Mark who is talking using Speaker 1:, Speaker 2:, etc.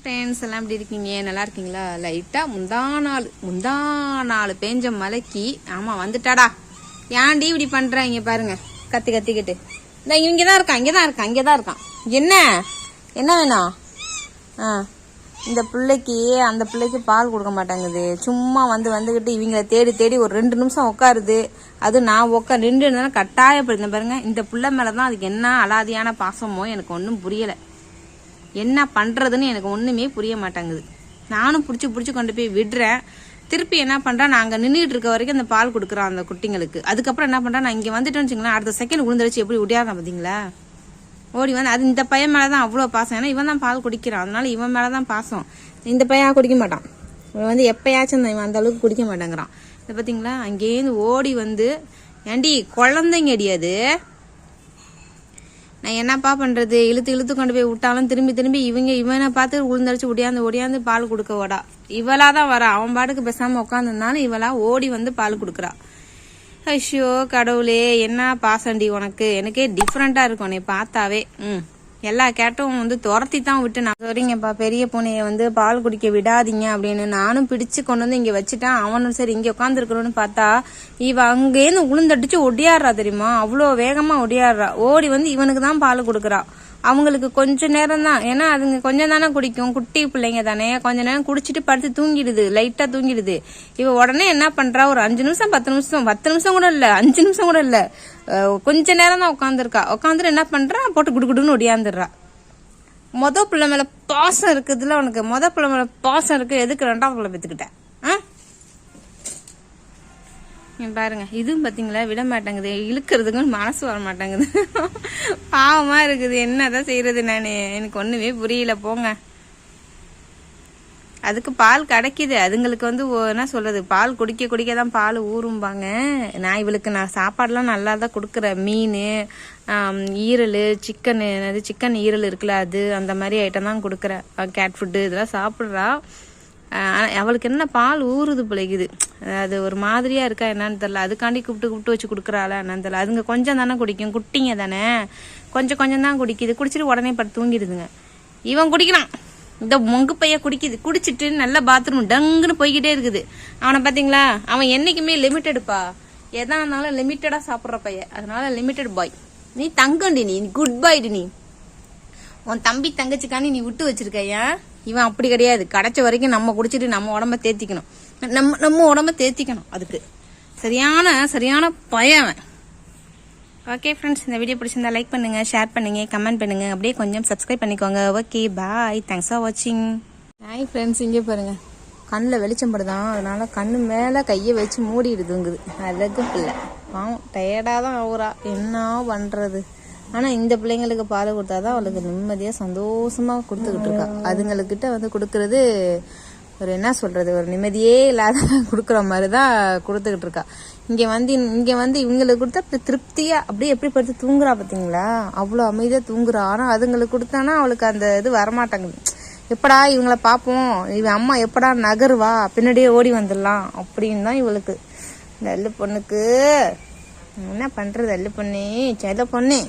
Speaker 1: friends எல்லாம் எப்படி இருக்கீங்க நல்லா இருக்கீங்களா லைட்டாக முந்தா நாள் முந்தா நாள் பேஞ்ச மலைக்கு ஆமாம் வந்துட்டாடா ஏன்டி இப்படி பண்ணுறேன் இங்கே பாருங்க கத்தி கத்திக்கிட்டு இந்த இங்கே தான் இருக்கான் இங்கே தான் இருக்கான் இங்கே தான் இருக்கான் என்ன என்ன வேணும் ஆ இந்த பிள்ளைக்கு அந்த பிள்ளைக்கு பால் கொடுக்க மாட்டேங்குது சும்மா வந்து வந்துக்கிட்டு இவங்கள தேடி தேடி ஒரு ரெண்டு நிமிஷம் உட்காருது அது நான் உட்கா ரெண்டு நிமிஷம் கட்டாயப்படுத்தேன் பாருங்க இந்த பிள்ளை மேலே தான் அதுக்கு என்ன அலாதியான பாசமோ எனக்கு ஒன்றும் புரியலை என்ன பண்ணுறதுன்னு எனக்கு ஒன்றுமே புரிய மாட்டேங்குது நானும் பிடிச்சி பிடிச்சி கொண்டு போய் விடுறேன் திருப்பி என்ன பண்ணுறான் நாங்கள் நின்றுட்டு இருக்க வரைக்கும் அந்த பால் கொடுக்குறோம் அந்த குட்டிங்களுக்கு அதுக்கப்புறம் என்ன பண்ணுறான் நான் இங்கே வந்துட்டேன்னு வச்சுங்களேன் அடுத்த செகண்ட் விழுந்துருச்சு எப்படி விடியாதான் பார்த்தீங்களா ஓடி வந்து அது இந்த பையன் மேலே தான் அவ்வளோ பாசம் ஏன்னா இவன் தான் பால் குடிக்கிறான் அதனால இவன் மேலே தான் பாசம் இந்த பையன் குடிக்க மாட்டான் இவன் வந்து எப்பயாச்சும் இவன் அந்த அளவுக்கு குடிக்க மாட்டேங்கிறான் இது பார்த்தீங்களா அங்கேருந்து ஓடி வந்து ஏண்டி குழந்தைங்க அடியாது என்னப்பா பண்ணுறது இழுத்து இழுத்து கொண்டு போய் விட்டாலும் திரும்பி திரும்பி இவங்க இவனை பார்த்து உளுந்தரிச்சு ஒடியாந்து ஒடியாந்து பால் கொடுக்க ஓடா இவளாக தான் வரா அவன் பாட்டுக்கு பேசாமல் உட்காந்துருந்தாலும் இவளா ஓடி வந்து பால் கொடுக்குறா ஐஷோ கடவுளே என்ன பாசண்டி உனக்கு எனக்கே டிஃப்ரெண்ட்டாக இருக்கும் உன்னை பார்த்தாவே ம் எல்லா கேட்டும் வந்து துரத்தி தான் விட்டு நான் சரிங்கப்பா பெரிய பூனையை வந்து பால் குடிக்க விடாதீங்க அப்படின்னு நானும் பிடிச்சு கொண்டு வந்து இங்கே வச்சுட்டேன் அவனும் சரி இங்கே உட்காந்துருக்கணும்னு பார்த்தா இவ அங்கேருந்து உளுந்தடிச்சு ஒடியாடுறா தெரியுமா அவ்வளோ வேகமாக ஒடியாடுறா ஓடி வந்து இவனுக்கு தான் பால் கொடுக்குறா அவங்களுக்கு கொஞ்சம் நேரம் தான் ஏன்னா அதுங்க கொஞ்சம் தானே குடிக்கும் குட்டி பிள்ளைங்க தானே கொஞ்ச நேரம் குடிச்சிட்டு படுத்து தூங்கிடுது லைட்டாக தூங்கிடுது இவ உடனே என்ன பண்ணுறா ஒரு அஞ்சு நிமிஷம் பத்து நிமிஷம் பத்து நிமிஷம் கூட இல்லை அஞ்சு நிமிஷம் கூட இல்லை கொஞ்ச நேரம் தான் உட்காந்துருக்கா உட்காந்துட்டு என்ன பண்றா போட்டு குடுகுடுன்னு ஒடியாந்துடுறா மொத பிள்ளை மேலே பாசம் இருக்குதுல உனக்கு மொதல் பிள்ளை மேலே பாசம் இருக்குது எதுக்கு ரெண்டாவது பிள்ளை பெற்றுக்கிட்டேன் பாருங்க இதுவும் பார்த்தீங்களா விட மாட்டேங்குது இழுக்கிறதுக்கும் மனசு வர மாட்டேங்குது பாவமாக இருக்குது என்னதான் செய்கிறது நான் எனக்கு ஒன்றுமே புரியல போங்க அதுக்கு பால் கிடைக்கிது அதுங்களுக்கு வந்து என்ன சொல்கிறது பால் குடிக்க குடிக்க தான் பால் ஊறும்பாங்க நான் இவளுக்கு நான் சாப்பாடுலாம் நல்லா தான் கொடுக்குறேன் மீன் ஈரல் சிக்கனு சிக்கன் ஈரல் இருக்குல்ல அது அந்த மாதிரி ஐட்டம் தான் கொடுக்குறேன் கேட் ஃபுட்டு இதெல்லாம் சாப்பிட்றா அவளுக்கு என்ன பால் ஊறுது பிழைக்குது அது ஒரு மாதிரியாக இருக்கா என்னன்னு தெரில அதுக்காண்டி கூப்பிட்டு கூப்பிட்டு வச்சு கொடுக்குறாளா என்னன்னு தெரில அதுங்க கொஞ்சம் தானே குடிக்கும் குட்டிங்க தானே கொஞ்சம் கொஞ்சம் தான் குடிக்குது குடிச்சிட்டு உடனே படுத்து தூங்கிடுதுங்க இவன் குடிக்கிறான் இந்த மொங்கு பையன் குடிக்குது குடிச்சிட்டு நல்லா பாத்ரூம் டங்குன்னு போய்கிட்டே இருக்குது அவனை பார்த்தீங்களா அவன் என்றைக்குமே லிமிட்டெடுப்பா எதா இருந்தாலும் லிமிட்டடாக சாப்பிட்ற பையன் அதனால லிமிட்டட் பாய் நீ தங்கண்டி நீ குட் பாய்டி நீ உன் தம்பி தங்கச்சிக்காண்டி நீ விட்டு வச்சிருக்கையா இவன் அப்படி கிடையாது கிடைச்ச வரைக்கும் நம்ம குடிச்சிட்டு நம்ம உடம்ப தேத்திக்கணும் நம்ம நம்ம உடம்ப தேத்திக்கணும் அதுக்கு சரியான சரியான பயம் ஓகே ஃப்ரெண்ட்ஸ் இந்த வீடியோ பிடிச்சிருந்தா லைக் பண்ணுங்கள் ஷேர் பண்ணுங்கள் கமெண்ட் பண்ணுங்க அப்படியே கொஞ்சம் சப்ஸ்கிரைப் பண்ணிக்கோங்க ஓகே பாய் தேங்க்ஸ் ஃபார் வாட்சிங் ஹாய் ஃப்ரெண்ட்ஸ் இங்கே பாருங்கள் கண்ணில் வெளிச்சம் படுதான் அதனால் கண் மேலே கையை வச்சு மூடிடுதுங்குது அழகு பிள்ளை ஆமாம் டயர்டாக தான் ஆகுறா என்ன பண்ணுறது ஆனால் இந்த பிள்ளைங்களுக்கு பால் கொடுத்தா தான் அவளுக்கு நிம்மதியாக சந்தோஷமாக கொடுத்துக்கிட்டு இருக்கா அதுங்கக்கிட்ட வந்து கொடுக்கறது ஒரு என்ன சொல்கிறது ஒரு நிம்மதியே இல்லாத கொடுக்குற மாதிரி தான் கொடுத்துக்கிட்டு இருக்கா இங்கே வந்து இங்கே வந்து இவங்களுக்கு கொடுத்தா அப்படி திருப்தியாக அப்படியே எப்படி படுத்து தூங்குறா பார்த்தீங்களா அவ்வளோ அமைதியாக தூங்குறா ஆனால் அதுங்களுக்கு கொடுத்தானா அவளுக்கு அந்த இது வரமாட்டாங்க எப்படா இவங்கள பார்ப்போம் இவன் அம்மா எப்படா நகருவா பின்னாடியே ஓடி வந்துடலாம் அப்படின்னு தான் இவளுக்கு நல்ல பொண்ணுக்கு என்ன பண்ணுறது அல்லு பொண்ணு செல்ல பொண்ணு